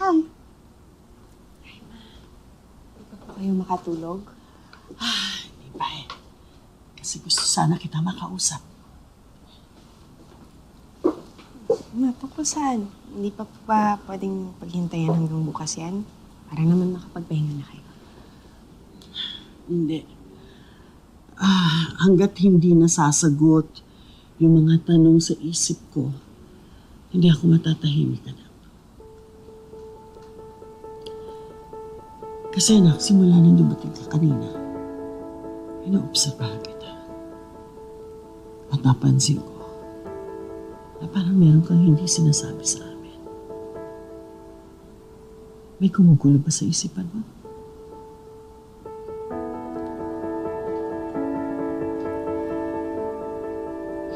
Hi. Di pa po kayo makatulog? Hindi pa eh. Kasi gusto sana kita makausap. Ma, tungkol saan? Hindi pa po ba pwedeng paghintayan hanggang bukas yan? Para naman makapagpahinga na kayo. Hindi. Ah, hanggat hindi nasasagot yung mga tanong sa isip ko, hindi ako matatahimik anak. Kasi anak, simula nang dumating ka kanina, inoobserbahan kita. At napansin ko na parang meron kang hindi sinasabi sa amin. May kumugulo ba sa isipan mo?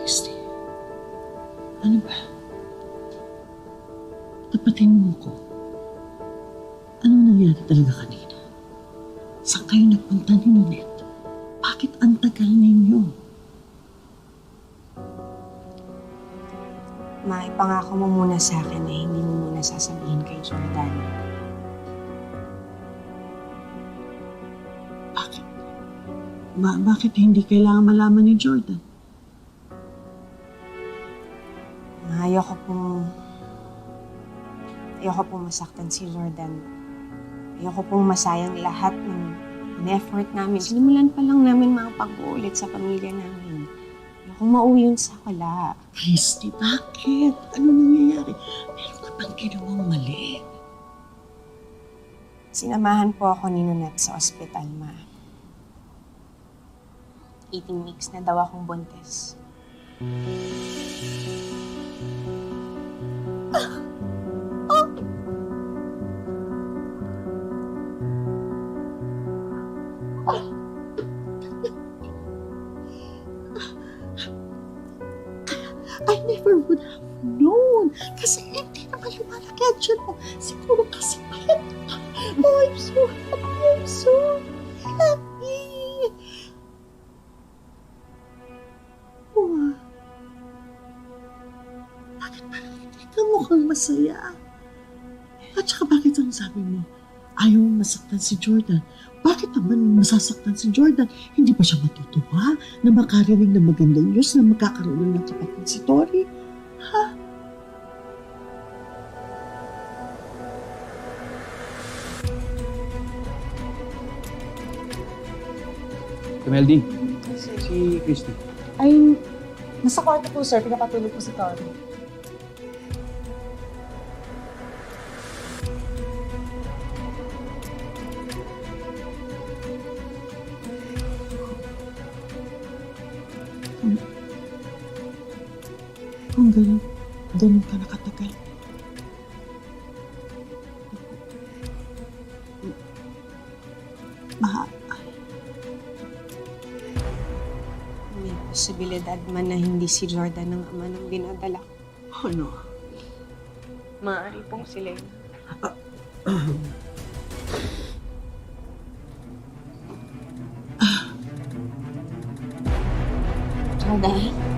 Christy, ano ba? Tapatin mo ko. Ano nangyari talaga kanina? Saan kayo nagpunta ni Ninette? Bakit ang tagal ninyo? Ma, ipangako mo muna sa akin na hindi mo muna sasabihin kay Jordan. Bakit? Ba- bakit hindi kailangan malaman ni Jordan? Ayoko pong... Ayoko pong masaktan si Jordan. Ayoko pong masayang lahat ng, ng effort namin. Sinimulan pa lang namin mga pag-uulit sa pamilya namin. Ayoko mauwi yun sa wala. Christy, bakit? Ano nangyayari? Meron ka bang ginawang mali? Sinamahan po ako ni Nunette sa ospital, ma. 18 weeks na daw akong buntis. I never would have known. Kasi hindi naman lumalaki ang tiyan mo. Siguro kasi mayat ka. Oh, I'm so happy. I'm so happy. Oh. Bakit parang hindi ka mukhang masaya? At saka bakit ang sabi mo, ayaw masaktan si Jordan? Bakit naman masasaktan si Jordan? Hindi ba siya matutuwa na makarinig ng magandang news na magkakaroon ng kapatid si Tori? Ha? Kumeldi, si Christy. Ay, nasa kwarto po sir, pinapatulog po si Tori. Kung ganun, ka nakatagal. Mahal. May posibilidad man na hindi si Jordan ang ama ng binadala. Ano? Maaari pong sila yun. Jordan?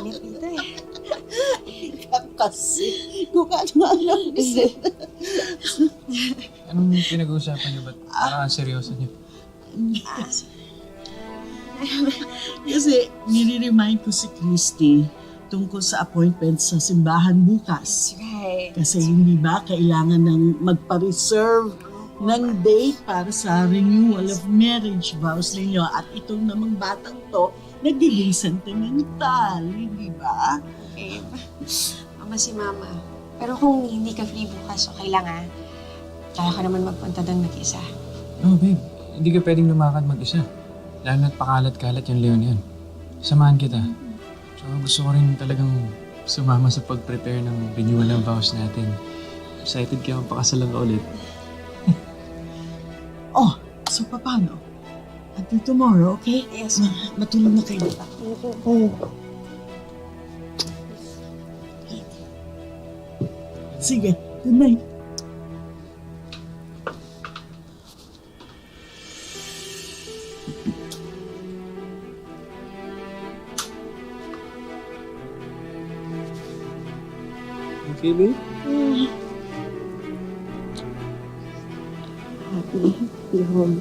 Init dito eh. Kasi, kung ano-ano. Anong pinag-uusapan niyo? Ba't parang seryoso niyo? Kasi, nire-remind ko si Christy tungkol sa appointment sa simbahan bukas. Right. Kasi hindi ba kailangan ng magpa-reserve ng date para sa renewal of marriage vows ninyo at itong namang batang to nagiging sentimental, hindi ba? Okay. Mama si Mama. Pero kung hindi ka free bukas, okay lang ah. Kaya ka naman magpunta doon mag-isa. No, babe. Hindi ka pwedeng lumakad mag-isa. Lalo na't pakalat-kalat yung leon yan. Samahan kita. Tsaka gusto ko rin talagang sumama sa pag-prepare ng renewal ng vows natin. Excited ka magpakasalan ka ulit. Oh, so paano? Until tomorrow, okay? Yes, ma'am. Matulog na kayo. Diba? Oh. Sige, good night. Okay, babe? Mm. Happy, happy home.